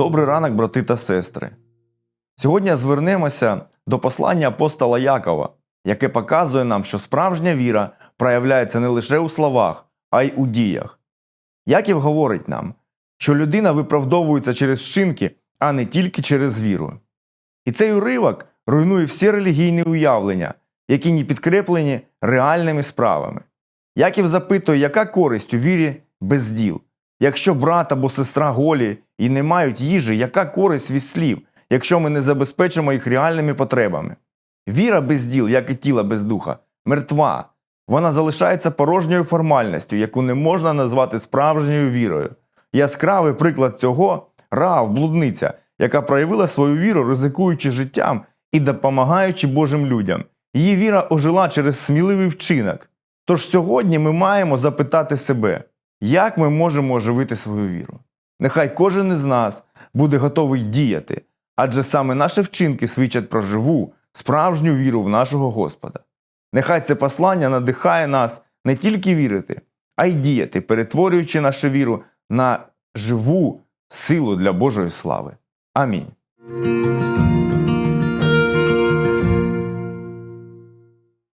Добрий ранок, брати та сестри. Сьогодні звернемося до послання апостола Якова, яке показує нам, що справжня віра проявляється не лише у словах, а й у діях. Яків говорить нам, що людина виправдовується через вчинки, а не тільки через віру. І цей уривок руйнує всі релігійні уявлення, які не підкреплені реальними справами. Яків запитує, яка користь у вірі без діл? Якщо брат або сестра голі і не мають їжі, яка користь від слів, якщо ми не забезпечимо їх реальними потребами? Віра без діл, як і тіло без духа, мертва. Вона залишається порожньою формальністю, яку не можна назвати справжньою вірою. Яскравий приклад цього Раав, блудниця, яка проявила свою віру, ризикуючи життям і допомагаючи Божим людям. Її віра ожила через сміливий вчинок. Тож сьогодні ми маємо запитати себе, як ми можемо оживити свою віру. Нехай кожен із нас буде готовий діяти, адже саме наші вчинки свідчать про живу, справжню віру в нашого Господа. Нехай це послання надихає нас не тільки вірити, а й діяти, перетворюючи нашу віру на живу силу для Божої слави. Амінь.